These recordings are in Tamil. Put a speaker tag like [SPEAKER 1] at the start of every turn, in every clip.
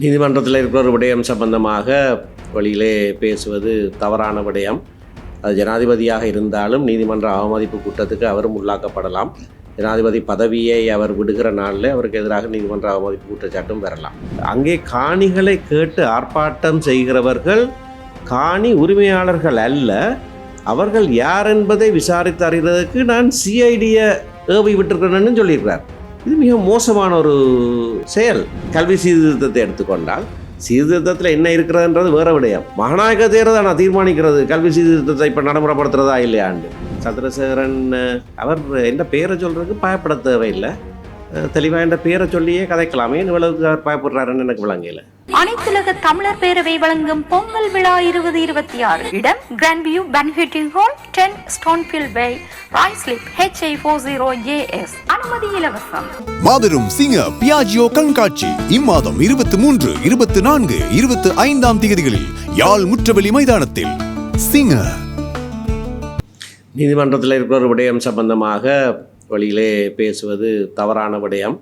[SPEAKER 1] நீதிமன்றத்தில் இருக்கிற ஒரு விடயம் சம்பந்தமாக வழியிலே பேசுவது தவறான விடயம். அது ஜனாதிபதியாக இருந்தாலும் நீதிமன்ற அவமதிப்பு கூட்டத்துக்கு அவரும் உள்ளாக்கப்படலாம். ஜனாதிபதி பதவியை அவர் விடுகிற நாளில் அவருக்கு எதிராக நீதிமன்ற அவமதிப்பு குற்றச்சாட்டும் பெறலாம் அங்கே காணிகளை கேட்டு ஆர்ப்பாட்டம் செய்கிறவர்கள் காணி உரிமையாளர்கள் அல்ல. அவர்கள் யார் என்பதை விசாரித்து அறிகிறதுக்கு நான் சிஐடியை ஏவி விட்டுருக்கிறேன்னு சொல்லியிருக்கிறார். இது மிக மோசமான ஒரு செயல். கல்வி சீர்திருத்தத்தை எடுத்துக்கொண்டால் சீர்திருத்தத்தில் என்ன இருக்கிறதுன்றது வேற விடயம். மகாநாயக தேர்தல் நான் தீர்மானிக்கிறது கல்வி சீர்திருத்தத்தை இப்போ நடைமுறைப்படுத்துறதா இல்லையாண்டு. சந்திரசேகரன் அவர் என்ன பேரை சொல்றதுக்கு பயப்பட தேவையில்லை. தெளிவாக என்ற பேரை சொல்லியே கதைக்கலாமே. இவ்வளவுக்கு அவர் பயப்படுறாருன்னு எனக்கு விளங்கல.
[SPEAKER 2] அனைத்துலக தமிழர் பேரவை வழங்கும் பொங்கல் விழா இருபது இருபத்தி ஆறு. இடம் grand view banqueting hall ten ஸ்டோன்ஃபில் by Ruislip HA four zero AS அனுமதி இலவசம்.
[SPEAKER 3] மாபெரும் சிங்க பியாஜியோ கண்காட்சி இம்மாதம் இருபத்தி மூன்று இருபத்தி நான்கு இருபத்தி ஐந்தாம் தேதிகளில் யாழ் முற்றவெளி மைதானத்தில். சிங்க.
[SPEAKER 1] நீதிமன்றத்தில் இருக்கிற விடயம் சம்பந்தமாக வழியிலே பேசுவது தவறான விடயம்.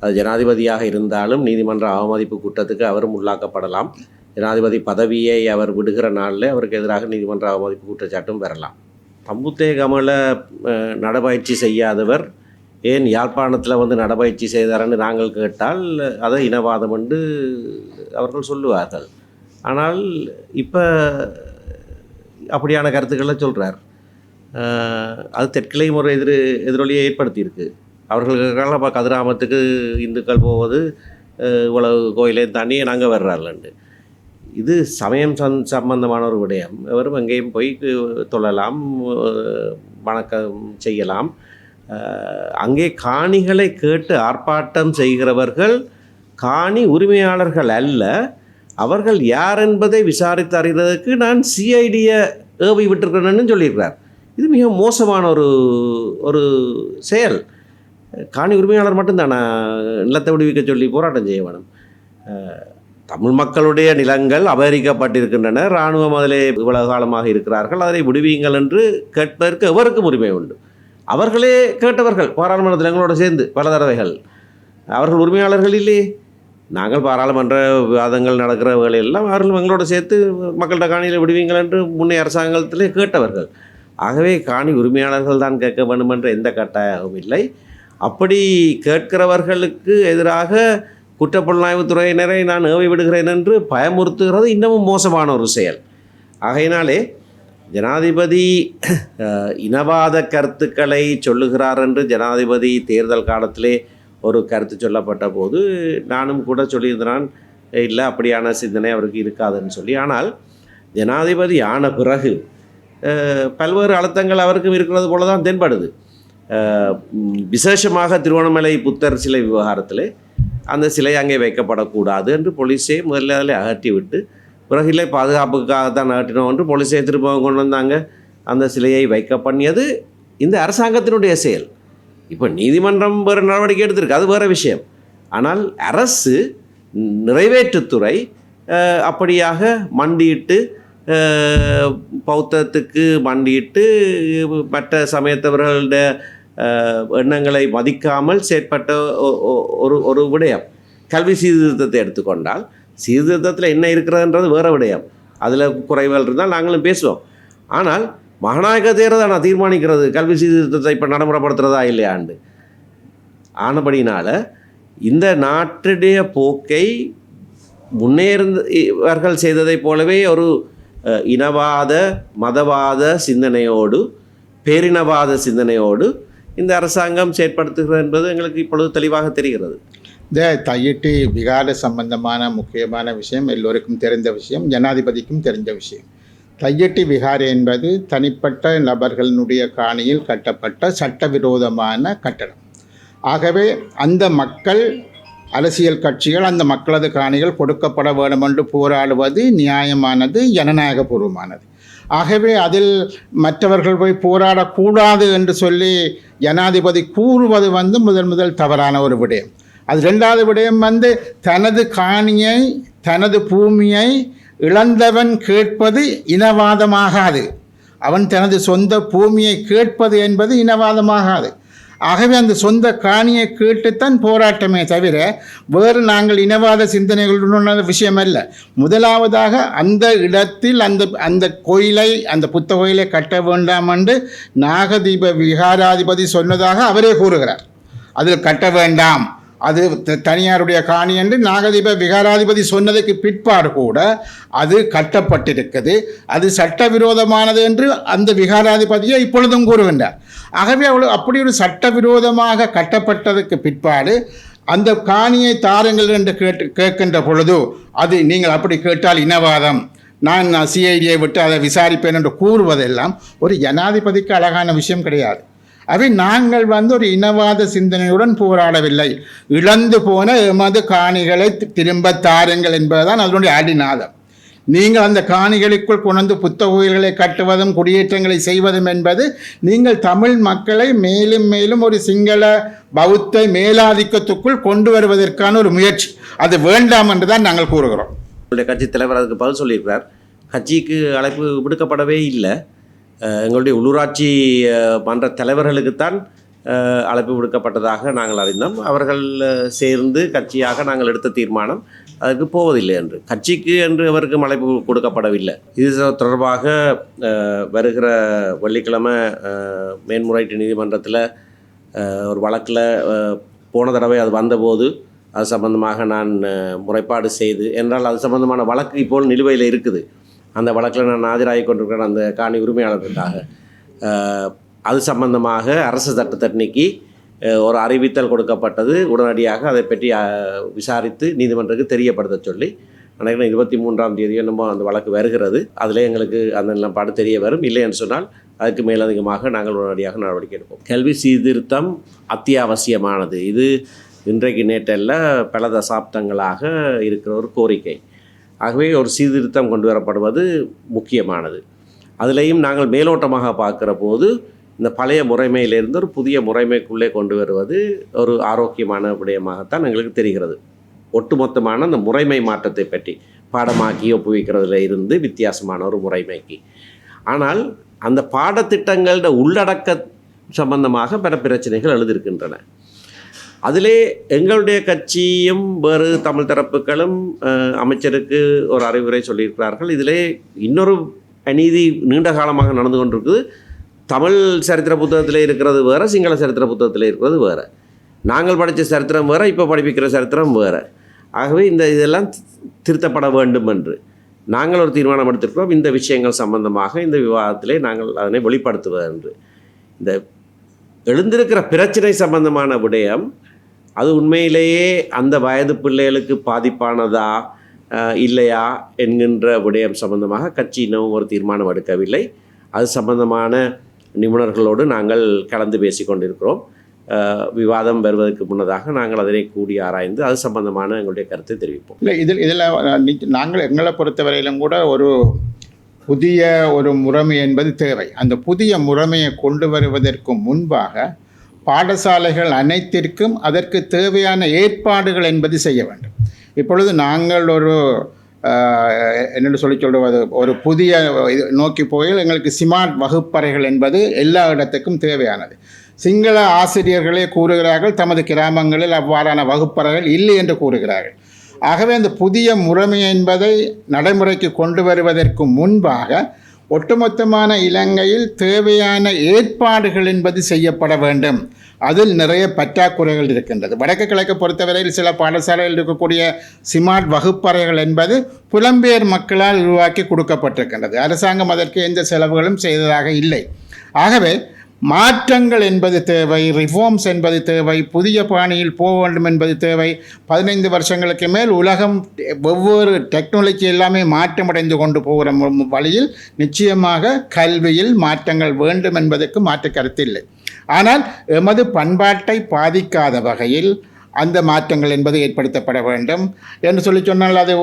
[SPEAKER 1] அது ஜனாதிபதியாக இருந்தாலும் நீதிமன்ற அவமதிப்பு கூட்டத்துக்கு அவரும் உள்ளாக்கப்படலாம். ஜனாதிபதி பதவியை அவர் விடுகிற நாளில் அவருக்கு எதிராக நீதிமன்ற அவமதிப்பு குற்றச்சாட்டும் பெறலாம் தம்புத்தே கமல நடபயிற்சி செய்யாதவர். ஏன் யாழ்ப்பாணத்தில் வந்து நடபயிற்சி செய்தார்னு நாங்கள் கேட்டால் அதை இனவாதம் என்று அவர்கள் சொல்லுவார்கள். ஆனால் இப்போ அப்படியான கருத்துக்களை சொல்கிறார் அது தெற்கிளை ஒரு எதிர் எதிரொலியை ஏற்படுத்தியிருக்கு. அவர்களுக்காக இப்போ கதிராமத்துக்கு இந்துக்கள் போவது இவ்வளவு கோயிலையும் தாண்டி நாங்கள் வர்றாருலண்டு. இது சமயம் சம் சம்பந்தமான ஒரு விடயம். எவரும் எங்கேயும் போய் தொழலாம் வணக்கம் செய்யலாம். அங்கே காணிகளை கேட்டு ஆர்ப்பாட்டம் செய்கிறவர்கள் காணி உரிமையாளர்கள் அல்ல. அவர்கள் யார் என்பதை விசாரித்து அறிகிறதுக்கு நான் சிஐடியை ஏவி விட்டுருக்கிறேன்னு சொல்லியிருக்கிறார். இது மிக மோசமான ஒரு ஒரு செயல். காணி உரிமையாளர் மட்டும்தானா. நிலத்தை விடுவிக்க சொல்லி போராட்டம் செய்ய வேணும். தமிழ் மக்களுடைய நிலங்கள் அபகரிக்கப்பட்டிருக்கின்றன. இராணுவம் அதிலே இவ்வளவு காலமாக இருக்கிறார்கள். அதை விடுவியுங்கள் என்று கேட்பதற்கு எவருக்கும் உரிமை உண்டு. அவர்களே கேட்டவர்கள் பாராளுமன்றத்தில் எங்களோட சேர்ந்து பல தடவைகள். அவர்கள் உரிமையாளர்கள் இல்லையே. நாங்கள் பாராளுமன்ற விவாதங்கள் நடக்கிற வேலையெல்லாம் அவர்கள் எங்களோட சேர்த்து மக்கள்கிட்ட காணியில் விடுவீங்கள் என்று முன்னே அரசாங்கத்திலே கேட்டவர்கள். ஆகவே காணி உரிமையாளர்கள் தான் கேட்க வேண்டும் என்ற எந்த கட்டாயமும் இல்லை. அப்படி கேட்கிறவர்களுக்கு எதிராக குற்றப்புலனாய்வுத்துறையினரை நான் ஏவி விடுகிறேன் என்று பயமுறுத்துகிறது இன்னமும் மோசமான ஒரு செயல். ஆகையினாலே ஜனாதிபதி இனவாத கருத்துக்களை சொல்லுகிறார் என்று ஜனாதிபதி தேர்தல் காலத்திலே ஒரு கருத்து சொல்லப்பட்ட போது நானும் கூட சொல்லியிருந்தான் இல்லை அப்படியான சிந்தனை அவருக்கு இருக்காதுன்னு சொல்லி. ஆனால் ஜனாதிபதி ஆன பிறகு பல்வேறு அழுத்தங்கள் அவருக்கும் இருக்கிறது போல தான் தென்படுது விசேஷமாக திருவண்ணாமலை புத்தர் சிலை விவகாரத்தில் அந்த சிலை அங்கே வைக்கப்படக்கூடாது என்று போலீஸே முதல்ல அதில் அகற்றி விட்டு பிறகு இல்லை பாதுகாப்புக்காக தான் அகற்றினோம் என்று போலீஸே திரும்ப கொண்டு வந்தாங்க. அந்த சிலையை வைக்க பண்ணியது இந்த அரசாங்கத்தினுடைய செயல். இப்போ நீதிமன்றம் வேறு நடவடிக்கை எடுத்திருக்கு அது வேறு விஷயம். ஆனால் அரசு நிறைவேற்றுத்துறை அப்படியாக மண்டியிட்டு பௌத்தத்துக்கு மண்டியிட்டு மற்ற சமயத்தவர்களுடைய எண்ணங்களை மதிக்காமல் செயற்பட்ட ஒ- ஒ- ஒரு ஒரு விடயம். கல்வி சீர்திருத்தத்தை எடுத்துக்கொண்டால் சீர்திருத்தத்தில் என்ன இருக்கிறதுன்றது வேறு விடயம். அதில் குறைவுகள் இருந்தால் நாங்களும் பேசுவோம். ஆனால் மகாநாயக தேர்தல் நான் தீர்மானிக்கிறது கல்வி சீர்திருத்தத்தை இப்போ நடைமுறைப்படுத்துகிறதா இல்லையாண்டு. ஆனபடினால் இந்த நாட்டுடைய போக்கை முன்னேறவர்கள் செய்ததைப் போலவே ஒரு இனவாத மதவாத சிந்தனையோடு பேரினவாத சிந்தனையோடு இந்த அரசாங்கம் செயற்படுத்துகிறது என்பது எங்களுக்கு இப்பொழுது தெளிவாக தெரிகிறது.
[SPEAKER 4] இந்த தையிட்டு விகார சம்பந்தமான முக்கியமான விஷயம் எல்லோருக்கும் தெரிந்த விஷயம் ஜனாதிபதிக்கும் தெரிஞ்ச விஷயம். தையட்டி விகார் என்பது தனிப்பட்ட நபர்களினுடைய காணியில் கட்டப்பட்ட சட்டவிரோதமான கட்டடம். ஆகவே அந்த மக்கள் அரசியல் கட்சிகள் அந்த மக்களது காணிகள் கொடுக்கப்பட வேண்டும் என்று போராடுவது நியாயமானது ஜனநாயகபூர்வமானது. ஆகவே அதில் மற்றவர்கள் போய் போராடக்கூடாது என்று சொல்லி ஜனாதிபதி கூறுவது வந்து முதல் முதல் தவறான ஒரு விடயம். அது ரெண்டாவது விடயம் வந்து தனது காணியை தனது பூமியை இழந்தவன் கேட்பது இனவாதமாகாது. அவன் தனது சொந்த பூமியை கேட்பது என்பது இனவாதமாகாது. ஆகவே அந்த சொந்த காணியை கேட்டுத்தான் போராட்டமே தவிர வேறு நாங்கள் இனவாத சிந்தனைகளுடன் விஷயம் அல்ல. முதலாவதாக அந்த இடத்தில் அந்த அந்த கோயிலை அந்த புத்த கோயிலை கட்ட வேண்டாம் என்று நாகதீப விகாராதிபதி சொன்னதாக அவரே கூறுகிறார். அதில் கட்ட வேண்டாம். அது த- தனியாருடைய காணி என்று நாகதீப விகாராதிபதி சொன்னதுக்கு பிற்பாடு கூட அது கட்டப்பட்டிருக்குது. அது சட்டவிரோதமானது என்று அந்த விகாராதிபதியை இப்பொழுதும் கூறுகின்றார். ஆகவே அவ்வளோ அப்படி ஒரு சட்டவிரோதமாக கட்டப்பட்டதுக்கு பிற்பாடு அந்த காணியை தாருங்கள் என்று கேட்டு கேட்கின்ற பொழுது அது நீங்கள் அப்படி கேட்டால் இனவாதம். நான் சிஐடியை விட்டு அதை விசாரிப்பேன் என்று கூறுவதெல்லாம் ஒரு ஜனாதிபதிக்கு அழகான விஷயம் கிடையாது. அவை நாங்கள் வந்து ஒரு இனவாத சிந்தனையுடன் போராடவில்லை. இழந்து போன எமது காணிகளை திரும்ப தாருங்கள் என்பதுதான் அதனுடைய அடிநாதம். நீங்கள் அந்த காணிகளுக்குள் கொண்டு புத்த கோயில்களை கட்டுவதும் குடியேற்றங்களை செய்வதும் என்பது நீங்கள் தமிழ் மக்களை மேலும் மேலும் ஒரு சிங்கள பௌத்த மேலாதிக்கத்துக்குள் கொண்டு வருவதற்கான ஒரு முயற்சி. அது வேண்டாம் என்று தான் நாங்கள் கூறுகிறோம்.
[SPEAKER 1] எங்களுடைய கட்சி தலைவர் அதுக்கு பதில் சொல்லியிருக்கிறார். கட்சிக்கு அழைப்பு விடுக்கப்படவே இல்லை. எங்களுடைய உள்ளூராட்சி மன்ற தலைவர்களுக்குத்தான் அழைப்பு விடுக்கப்பட்டதாக நாங்கள் அறிந்தோம். அவர்கள் சேர்ந்து கட்சியாக நாங்கள் எடுத்த தீர்மானம் அதற்கு போவதில்லை என்று. கட்சிக்கு என்று அவருக்கு அழைப்பு கொடுக்கப்படவில்லை. இது தொடர்பாக வருகிற வெள்ளிக்கிழமை மேன்முறையீட்டு நீதிமன்றத்தில் ஒரு வழக்கில் போன தடவை அது வந்தபோது அது சம்பந்தமாக நான் முறைப்பாடு செய்து என்றால் அது சம்பந்தமான வழக்கு இப்போ நிலுவையில் இருக்குது. அந்த வழக்கில் நான் ஆஜராகி கொண்டிருக்கிறேன் அந்த காணி உரிமையாளர்களுக்காக. அது சம்பந்தமாக அரசு சட்டத்தன்னைக்கு ஒரு அறிவித்தல் கொடுக்கப்பட்டது. உடனடியாக அதை பற்றி விசாரித்து நீதிமன்றத்துக்கு தெரியப்படுத்த சொல்லி நினைக்கிறேன் இருபத்தி மூன்றாம் தேதி என்னமோ அந்த வழக்கு வருகிறது. அதிலே எங்களுக்கு அந்த நிலப்பாடு தெரிய வரும். இல்லை என்று சொன்னால் அதுக்கு மேலதிகமாக நாங்கள் உடனடியாக நடவடிக்கை எடுப்போம். கல்வி சீர்திருத்தம் அத்தியாவசியமானது. இது இன்றைக்கு நேற்றல்ல பல தசாப்தங்களாக இருக்கிற ஒரு கோரிக்கை. ஆகவே ஒரு சீர்திருத்தம் கொண்டு வரப்படுவது முக்கியமானது. அதுலேயும் நாங்கள் மேலோட்டமாக பார்க்குற போது இந்த பழைய முறைமையிலிருந்து ஒரு புதிய முறைமைக்குள்ளே கொண்டு வருவது ஒரு ஆரோக்கியமான விடயமாகத்தான் எங்களுக்கு தெரிகிறது. ஒட்டுமொத்தமான அந்த முறைமை மாற்றத்தை பற்றி பாடமாக்கி ஒப்புவிக்கிறதுல இருந்து வித்தியாசமான ஒரு முறைமைக்கு. ஆனால் அந்த பாடத்திட்டங்களோட உள்ளடக்க சம்பந்தமாக பல பிரச்சனைகள் எழுதியிருக்கின்றன. அதிலே எங்களுடைய கட்சியும் வேறு தமிழ் தரப்புகளும் அமைச்சருக்கு ஒரு அறிவுரை சொல்லியிருக்கிறார்கள். இதிலே இன்னொரு அநீதி நீண்ட காலமாக நடந்து கொண்டிருக்குது. தமிழ் சரித்திர புத்தகத்தில் இருக்கிறது வேறு சிங்கள சரித்திர புத்தகத்தில் இருக்கிறது வேறு. நாங்கள் படித்த சரித்திரம் வேறு இப்போ படிப்பிக்கிற சரித்திரம் வேறு. ஆகவே இந்த இதெல்லாம் திருத்தப்பட வேண்டும் என்று. நாங்கள் ஒரு தீர்மானம் எடுத்திருக்கிறோம். இந்த விஷயங்கள் சம்பந்தமாக இந்த விவாதத்திலே நாங்கள் அதனை வெளிப்படுத்துவது என்று. இந்த எழுந்திருக்கிற பிரச்சனை சம்பந்தமான விடயம் அது உண்மையிலேயே அந்த வயது பிள்ளைகளுக்கு பாதிப்பானதா இல்லையா என்கின்ற விடயம் சம்பந்தமாக கட்சி இன்னும் ஒரு தீர்மானம் எடுக்கவில்லை. அது சம்பந்தமான நிபுணர்களோடு நாங்கள் கலந்து பேசி கொண்டிருக்கிறோம். விவாதம் வருவதற்கு முன்னதாக நாங்கள் அதனை கூடி ஆராய்ந்து அது சம்பந்தமான எங்களுடைய கருத்தை தெரிவிப்போம்.
[SPEAKER 4] இல்லை இதில் இதில் நாங்கள் எங்களை பொறுத்தவரையிலும் கூட ஒரு புதிய ஒரு முறைமை என்பது தேவை. அந்த புதிய முறைமையை கொண்டு வருவதற்கு முன்பாக பாடசாலைகள் அனைத்திற்கும் அதற்கு தேவையான ஏற்பாடுகள் என்பது செய்ய வேண்டும். இப்பொழுது நாங்கள் ஒரு என்னென்னு சொல்லி சொல்வது ஒரு புதிய இது நோக்கி போயில் எங்களுக்கு ஸ்மார்ட் வகுப்பறைகள் என்பது எல்லா இடத்துக்கும் தேவையானது. சிங்கள ஆசிரியர்களே கூறுகிறார்கள் தமது கிராமங்களில் அவ்வாறான வகுப்பறைகள் இல்லை என்று கூறுகிறார்கள். ஆகவே அந்த புதிய முறைமை என்பதை நடைமுறைக்கு கொண்டு வருவதற்கு முன்பாக ஒட்டுமொத்தமான இலங்கையில் தேவையான ஏற்பாடுகள் என்பது செய்யப்பட வேண்டும். அதில் நிறைய பற்றாக்குறைகள் இருக்கின்றது. வடக்கு கிழக்கு பொறுத்தவரையில் சில பாடசாலையில் இருக்கக்கூடிய சிமார்ட் வகுப்பறைகள் என்பது புலம்பெயர் மக்களால் உருவாக்கி கொடுக்கப்பட்டிருக்கின்றது. அரசாங்கம் அதற்கு எந்த செலவுகளும் செய்ததாக இல்லை. ஆகவே மாற்றங்கள் என்பது தேவை ரிஃபார்ம்ஸ் என்பது தேவை புதிய பாணியில் போக வேண்டும் என்பது தேவை. பதினைந்து வருஷங்களுக்கு மேல் உலகம் ஒவ்வொரு டெக்னாலஜி எல்லாமே மாற்றமடைந்து கொண்டு போகிற வழியில் நிச்சயமாக கல்வியில் மாற்றங்கள் வேண்டும் என்பதற்கு மாற்று கருத்தில்லை ஆனால் எமது பண்பாட்டை பாதிக்காத வகையில் அந்த மாற்றங்கள் என்பது ஏற்படுத்தப்பட வேண்டும். என்று சொல்லி சொன்னால் அது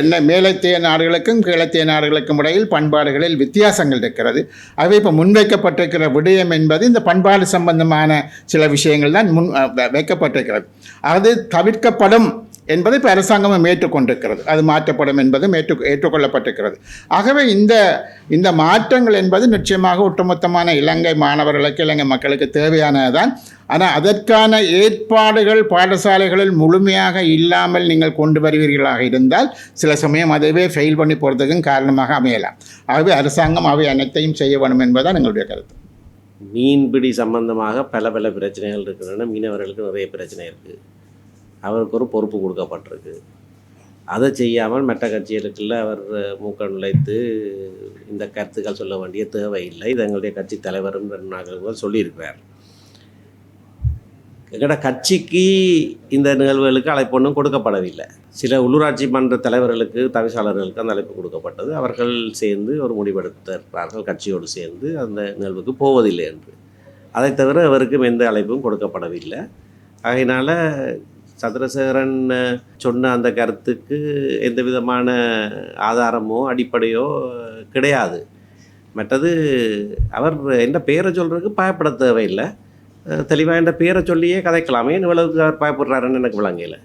[SPEAKER 4] என்ன மேலத்திய நாடுகளுக்கும் கீழத்திய நாடுகளுக்கும் இடையில் பண்பாடுகளில் வித்தியாசங்கள் இருக்கிறது. ஆகவே இப்போ முன்வைக்கப்பட்டிருக்கிற விடயம் என்பது இந்த பண்பாடு சம்பந்தமான சில விஷயங்கள் தான் முன் வைக்கப்பட்டிருக்கிறது. அது தவிர்க்கப்படும் என்பதை இப்போ அரசாங்கமும் ஏற்றுக்கொண்டிருக்கிறது. அது மாற்றப்படும் என்பதும் ஏற்று ஏற்றுக்கொள்ளப்பட்டிருக்கிறது. ஆகவே இந்த இந்த மாற்றங்கள் என்பது நிச்சயமாக ஒட்டுமொத்தமான இலங்கை மாணவர்களுக்கு இலங்கை மக்களுக்கு தேவையானதுதான். ஆனால் அதற்கான ஏற்பாடுகள் பாடசாலைகளில் முழுமையாக இல்லாமல் நீங்கள் கொண்டு வருவீர்களாக இருந்தால் சில சமயம் அதுவே ஃபெயில் பண்ணி போகிறதுக்கும் காரணமாக அமையலாம். ஆகவே அரசாங்கம் அவை அனைத்தையும் செய்ய வேண்டும் என்பதுதான் எங்களுடைய கருத்து.
[SPEAKER 1] மீன்பிடி சம்பந்தமாக பல பல பிரச்சனைகள் இருக்கின்றன. மீனவர்களுக்கு நிறைய பிரச்சனை இருக்குது அவருக்கு ஒரு பொறுப்பு கொடுக்கப்பட்டிருக்கு. அதை செய்யாமல் மற்ற கட்சிகளுக்குள்ள அவர் மூக்க நுழைத்து இந்த கருத்துக்கள் சொல்ல வேண்டிய தேவையில்லை. இது எங்களுடைய கட்சி தலைவரும் ரெண்டு நாட்கள் சொல்லியிருக்கிறார். எங்களோட கட்சிக்கு இந்த நிகழ்வுகளுக்கு அழைப்பு ஒன்றும் கொடுக்கப்படவில்லை. சில உள்ளூராட்சி மன்ற தலைவர்களுக்கு தவிசாளர்களுக்கு அந்த அழைப்பு கொடுக்கப்பட்டது. அவர்கள் சேர்ந்து ஒரு முடிவெடுத்திருக்கிறார்கள் கட்சியோடு சேர்ந்து அந்த நிகழ்வுக்கு போவதில்லை என்று. அதை தவிர அவருக்கும் எந்த அழைப்பும் கொடுக்கப்படவில்லை. அதனால் சந்திரசேகரன் சொன்ன அந்த கருத்துக்கு எந்த விதமான ஆதாரமோ அடிப்படையோ கிடையாது. மற்றது அவர் என்ன பேரை சொல்கிறதுக்கு பயப்பட தேவையில்லை. தெளிவாக என்ற பேரை சொல்லியே கதைக்கலாமே. இவ்வளவுக்கு அவர் பயப்படுறாருன்னு எனக்கு விளங்கல.